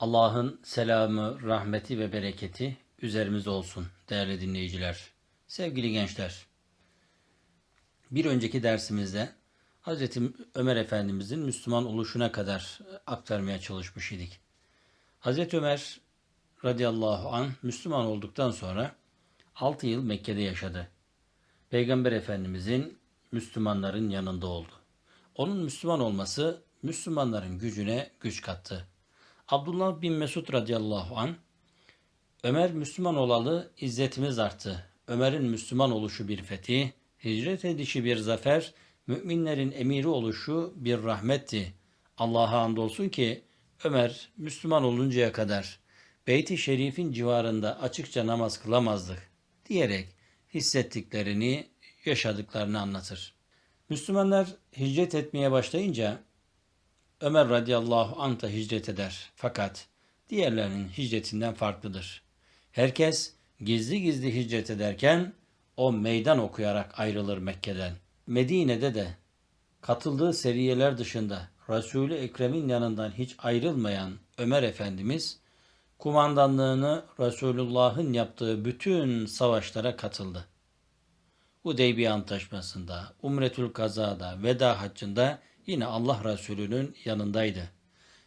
Allah'ın selamı, rahmeti ve bereketi üzerimize olsun değerli dinleyiciler. Sevgili gençler. Bir önceki dersimizde Hazreti Ömer Efendimizin Müslüman oluşuna kadar aktarmaya çalışmış idik. Hazreti Ömer radıyallahu an Müslüman olduktan sonra 6 yıl Mekke'de yaşadı. Peygamber Efendimizin Müslümanların yanında oldu. Onun Müslüman olması Müslümanların gücüne güç kattı. Abdullah bin Mesud radıyallahu an Ömer Müslüman olalı izzetimiz arttı. Ömer'in Müslüman oluşu bir fetih, hicret edişi bir zafer, müminlerin emiri oluşu bir rahmetti. Allah'a andolsun ki Ömer Müslüman oluncaya kadar Beyt-i Şerif'in civarında açıkça namaz kılamazdık diyerek hissettiklerini, yaşadıklarını anlatır. Müslümanlar hicret etmeye başlayınca Ömer radıyallahu anh da hicret eder. Fakat diğerlerinin hicretinden farklıdır. Herkes gizli gizli hicret ederken o meydan okuyarak ayrılır Mekke'den. Medine'de de katıldığı seriyeler dışında Resul-i Ekrem'in yanından hiç ayrılmayan Ömer Efendimiz kumandanlığını Resulullah'ın yaptığı bütün savaşlara katıldı. Hudeybiye Antlaşması'nda, Umretül Kaza'da, Veda Haccı'nda yine Allah Resulü'nün yanındaydı.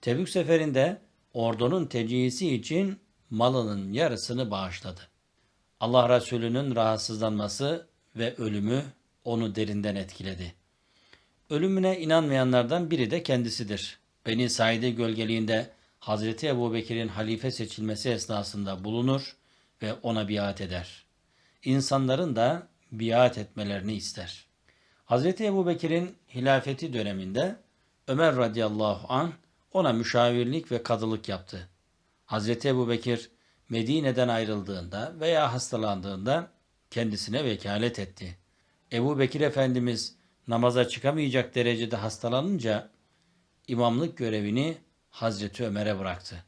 Tebük seferinde ordunun tecihisi için malının yarısını bağışladı. Allah Resulü'nün rahatsızlanması ve ölümü onu derinden etkiledi. Ölümüne inanmayanlardan biri de kendisidir. Beni Said'e gölgeliğinde Hazreti Ebu Bekir'in halife seçilmesi esnasında bulunur ve ona biat eder. İnsanların da biat etmelerini ister. Hazreti Ebu Bekir'in hilafeti döneminde Ömer radıyallahu an ona müşavirlik ve kadılık yaptı. Hazreti Ebu Bekir Medine'den ayrıldığında veya hastalandığında kendisine vekalet etti. Ebu Bekir Efendimiz namaza çıkamayacak derecede hastalanınca imamlık görevini Hazreti Ömer'e bıraktı.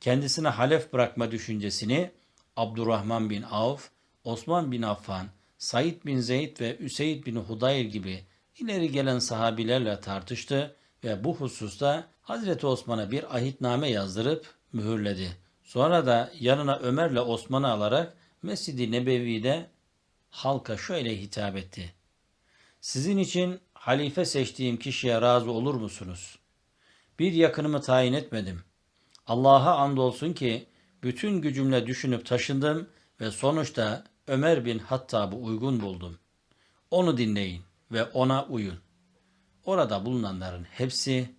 Kendisine halef bırakma düşüncesini Abdurrahman bin Avf, Osman bin Affan, Said bin Zeyd ve Üseyd bin Hudayr gibi ileri gelen sahabilerle tartıştı ve bu hususta Hazreti Osman'a bir ahitname yazdırıp mühürledi. Sonra da yanına Ömer'le Osman'ı alarak Mescid-i Nebevi'de halka şöyle hitap etti. Sizin için halife seçtiğim kişiye razı olur musunuz? Bir yakınımı tayin etmedim. Allah'a andolsun ki bütün gücümle düşünüp taşındım ve sonuçta Ömer bin Hattab'ı uygun buldum. Onu dinleyin ve ona uyun. Orada bulunanların hepsi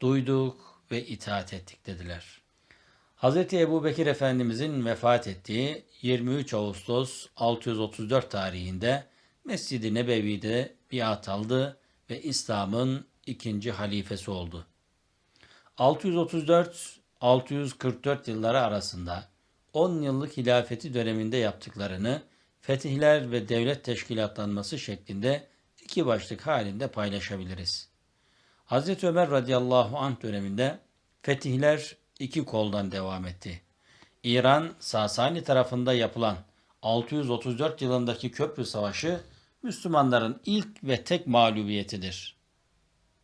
duyduk ve itaat ettik dediler. Hz. Ebu Bekir Efendimizin vefat ettiği 23 Ağustos 634 tarihinde Mescid-i Nebevi'de biat aldı ve İslam'ın ikinci halifesi oldu. 634-644 yılları arasında 10 yıllık hilafeti döneminde yaptıklarını fetihler ve devlet teşkilatlanması şeklinde iki başlık halinde paylaşabiliriz. Hz. Ömer radıyallahu anh döneminde fetihler iki koldan devam etti. İran Sasani tarafında yapılan 634 yılındaki Köprü Savaşı Müslümanların ilk ve tek mağlubiyetidir.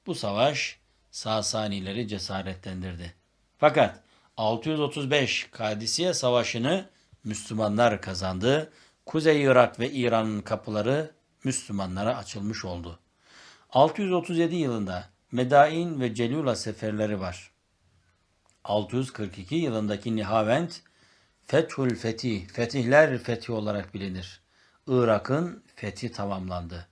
Bu savaş Sasanileri cesaretlendirdi. Fakat 635 Kadisiye Savaşı'nı Müslümanlar kazandı. Kuzey Irak ve İran'ın kapıları Müslümanlara açılmış oldu. 637 yılında Medain ve Celula seferleri var. 642 yılındaki Nihavend Fethül Fetih, Fetihler Fethi olarak bilinir. Irak'ın fethi tamamlandı.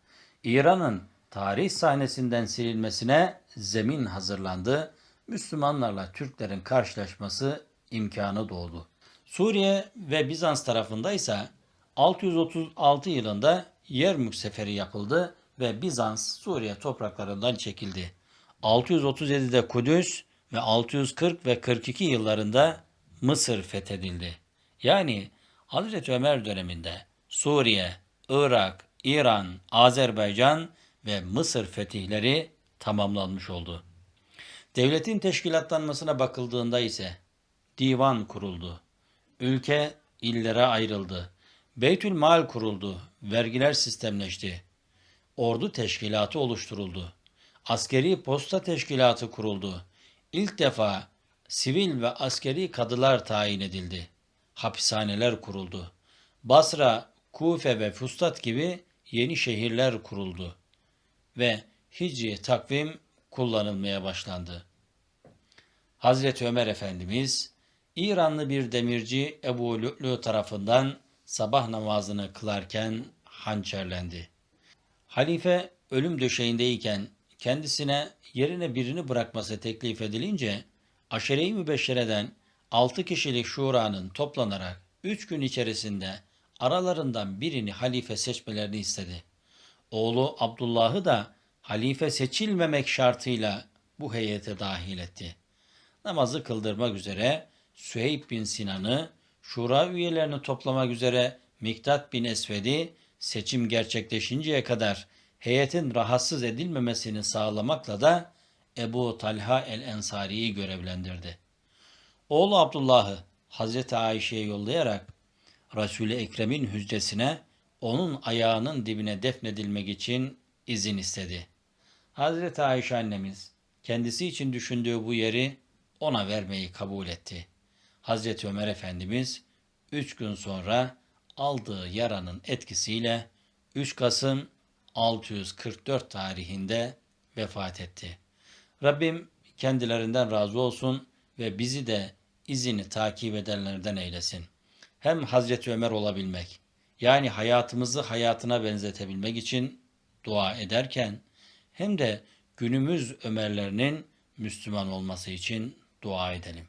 İran'ın tarih sahnesinden silinmesine zemin hazırlandı. Müslümanlarla Türklerin karşılaşması imkanı doğdu. Suriye ve Bizans tarafında ise 636 yılında Yermük seferi yapıldı ve Bizans Suriye topraklarından çekildi. 637'de Kudüs ve 640 ve 42 yıllarında Mısır fethedildi. Yani Hazreti Ömer döneminde Suriye, Irak, İran, Azerbaycan ve Mısır fetihleri tamamlanmış oldu. Devletin teşkilatlanmasına bakıldığında ise divan kuruldu. Ülke illere ayrıldı. Beytül Mal kuruldu. Vergiler sistemleşti. Ordu teşkilatı oluşturuldu. Askeri posta teşkilatı kuruldu. İlk defa sivil ve askeri kadılar tayin edildi. Hapishaneler kuruldu. Basra, Kufe ve Fustat gibi yeni şehirler kuruldu ve hicri takvim kullanılmaya başlandı. Hazreti Ömer Efendimiz İranlı bir demirci Ebu Lü'lü tarafından sabah namazını kılarken hançerlendi. Halife ölüm döşeğindeyken kendisine yerine birini bırakması teklif edilince aşere-i mübeşşereden 6 kişilik şuranın toplanarak 3 gün içerisinde aralarından birini halife seçmelerini istedi. Oğlu Abdullah'ı da halife seçilmemek şartıyla bu heyete dahil etti. Namazı kıldırmak üzere Süheyb bin Sinan'ı, şura üyelerini toplamak üzere Miktat bin Esved'i seçim gerçekleşinceye kadar heyetin rahatsız edilmemesini sağlamakla da Ebu Talha el-Ensari'yi görevlendirdi. Oğlu Abdullah'ı Hazreti Ayşe'ye yollayarak Resul-i Ekrem'in hücresine onun ayağının dibine defnedilmek için izin istedi. Hazreti Ayşe annemiz kendisi için düşündüğü bu yeri ona vermeyi kabul etti. Hazreti Ömer Efendimiz üç gün sonra aldığı yaranın etkisiyle 3 Kasım 644 tarihinde vefat etti. Rabbim kendilerinden razı olsun ve bizi de izini takip edenlerden eylesin. Hem Hazreti Ömer olabilmek, yani hayatımızı hayatına benzetebilmek için dua ederken hem de günümüz Ömerlerinin Müslüman olması için dua edelim.